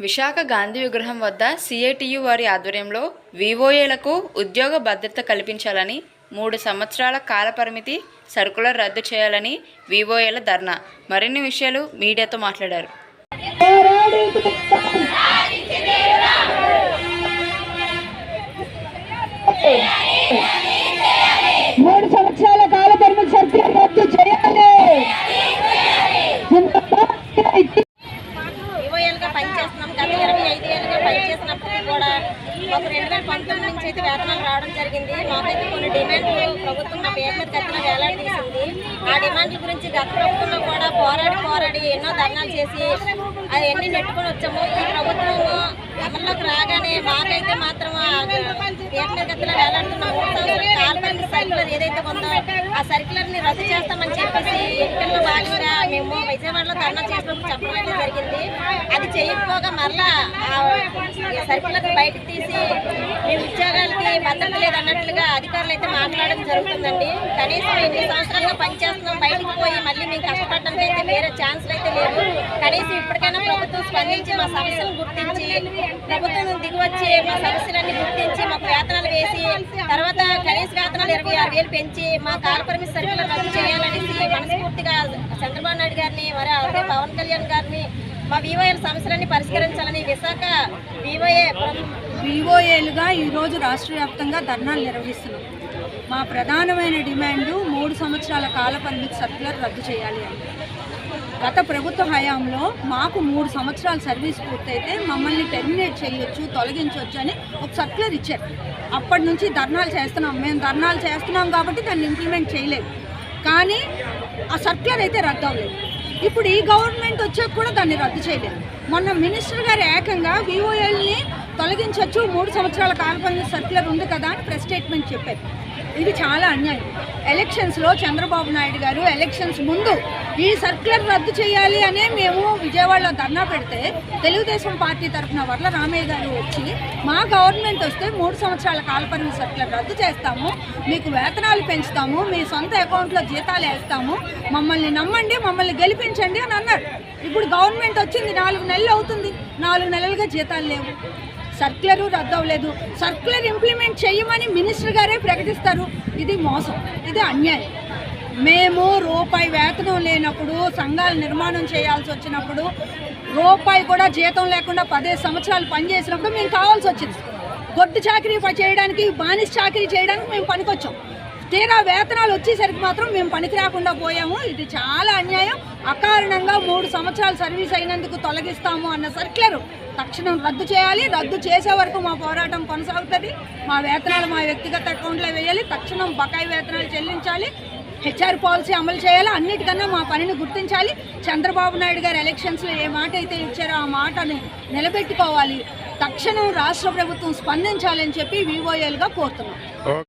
విశాఖ గాంధీ విగ్రహం వద్ద సిఐటియు వారి ఆధ్వర్యంలో వివోఏలకు ఉద్యోగ భద్రత కల్పించాలని మూడు సంవత్సరాల కాలపరిమితి సరుకులను రద్దు చేయాలని వివోఏల ధర్నా. మరిన్ని విషయాలు మీడియాతో మాట్లాడారు. చేస్తున్నాం. గత ఇరవై ఐదు ఏళ్ళుగా పనిచేసినప్పటికీ కూడా ఒక రెండు వేల పంతొమ్మిది నుంచి అయితే వేతనాలు రావడం జరిగింది. మాకైతే కొన్ని డిమాండ్లు ప్రభుత్వం నా పేరు మీద కత్తిన వేలాడదీసింది ఆ డిమాండ్ల గురించి గత ప్రభుత్వంలో కూడా పోరాడి పోరాడి ఎన్నో ధర్నాలు చేసి అవన్నీ నెట్టుకొని వచ్చాము. ఈ ప్రభుత్వం అమల్లోకి రాగానే మాకైతే మాత్రం ఆ పేరు మీద కత్తిన వేలాడుతున్న మూడు సంవత్సరాల కాలపరిమితి సర్కులర్ ఏదైతే ఉందో ఆ సర్క్యులర్ని రద్దు చేస్తామని చెప్పేసి ఎన్నికల్లో భాగంగా మేము విజయవాడలో ధర్నా చేసినప్పుడు చెప్పడం అయితే జరిగింది. అది చేయకపోగా మరలా ఆ సర్కులర్ బయటకు తీసి మీ ఉద్యోగాలకి భద్రత లేదన్నట్లుగా అధికారులు అయితే మాట్లాడడం జరుగుతుందండి. కనీసం ఎన్ని సంవత్సరాలుగా పనిచేస్తున్నాం బయటకు పోయి మళ్ళీ మేము కష్టపడడానికి అయితే వేరే ఛాన్సులు అయితే లేవు. కనీసం ఇప్పటికైనా ప్రభుత్వం స్పందించి మా సమస్యలను గుర్తించి ప్రభుత్వం దిగువచ్చి మా సమస్యలన్నీ గుర్తించి మాకు వేతనాలు వేసి తర్వాత కనీస వేతనాలు ఇరవై ఆరు వేలు పెంచి మా కాలపరిమిత సరుకులు రద్దు చేయాలనేసి మనస్ఫూర్తిగా చంద్రబాబు నాయుడు గారిని మరి అలాగే పవన్ కళ్యాణ్ గారిని మా వివోఎల్ సమస్యలన్నీ పరిష్కరించాలని విశాఖ వివోఏ వివోఏలుగా ఈరోజు రాష్ట్ర వ్యాప్తంగా ధర్నాలు నిర్వహిస్తున్నాం. మా ప్రధానమైన డిమాండ్ మూడు సంవత్సరాల కాల పరిమితి సర్కులర్ రద్దు చేయాలి అని. గత ప్రభుత్వ హయాంలో మాకు మూడు సంవత్సరాల సర్వీస్ పూర్తయితే మమ్మల్ని టెర్మినేట్ చేయొచ్చు తొలగించవచ్చు అని ఒక సర్కులర్ ఇచ్చారు. అప్పటి నుంచి ధర్నాలు చేస్తున్నాం. మేము ధర్నాలు చేస్తున్నాం కాబట్టి దాన్ని ఇంప్లిమెంట్ చేయలేదు. కానీ ఆ సర్క్యులర్ అయితే రద్దు అవ్వలేదు. ఇప్పుడు ఈ గవర్నమెంట్ వచ్చాక కూడా దాన్ని రద్దు చేయలేదు. మొన్న మినిస్టర్ గారు ఏకంగా విఓఎల్ని తొలగించవచ్చు మూడు సంవత్సరాల కాలపరిమితి సర్క్యులర్ ఉంది కదా అని ప్రెస్ స్టేట్మెంట్ చెప్పారు. ఇది చాలా అన్యాయం. ఎలక్షన్స్లో చంద్రబాబు నాయుడు గారు ఎలక్షన్స్ ముందు ఈ సర్కులర్ రద్దు చేయాలి అనే మేము విజయవాడలో ధర్నా పెడితే తెలుగుదేశం పార్టీ తరఫున వర్ల రామయ్య గారు వచ్చి మా గవర్నమెంట్ వస్తే మూడు సంవత్సరాల కాలపరిమితి సర్కులర్ రద్దు చేస్తాము మీకు వేతనాలు పెంచుతాము మీ సొంత అకౌంట్లో జీతాలు వేస్తాము మమ్మల్ని నమ్మండి మమ్మల్ని గెలిపించండి అని అన్నారు. ఇప్పుడు గవర్నమెంట్ వచ్చింది నాలుగు నెలలు అవుతుంది. నాలుగు నెలలుగా జీతాలు లేవు. సర్క్యులర్ రద్దు అవ్వలేదు సర్క్యులర్ ఇంప్లిమెంట్ చేయమని మినిస్టర్ గారే ప్రకటిస్తారు. ఇది మోసం. ఇది అన్యాయం. మేము రూపాయి వేతనం లేనప్పుడు సంఘాలు నిర్మాణం చేయాల్సి వచ్చినప్పుడు రూపాయి కూడా జీతం లేకుండా పదిహేను సంవత్సరాలు పనిచేసినప్పుడు మేము కావాల్సి వచ్చింది. గొడ్డు చాకరీ చేయడానికి బానిస చాకరీ చేయడానికి మేము పనికొచ్చాం. తీరా వేతనాలు వచ్చేసరికి మాత్రం మేము పనికి రాకుండా పోయాము. ఇది చాలా అన్యాయం. అకారణంగా మూడు సంవత్సరాలు సర్వీస్ అయినందుకు తొలగిస్తాము అన్న సర్క్యులరు తక్షణం రద్దు చేయాలి. రద్దు చేసే వరకు మా పోరాటం కొనసాగుతుంది. మా వేతనాలు మా వ్యక్తిగత అకౌంట్లో వేయాలి. తక్షణం బకాయి వేతనాలు చెల్లించాలి. హెచ్ఆర్ పాలసీ అమలు చేయాలి. అన్నిటికన్నా మా పనిని గుర్తించాలి. చంద్రబాబు నాయుడు గారు ఎలక్షన్స్లో ఏ మాట అయితే ఇచ్చారో ఆ మాటని నిలబెట్టుకోవాలి. తక్షణం రాష్ట్ర ప్రభుత్వం స్పందించాలని చెప్పి వివోఏలుగా కోరుతున్నాం.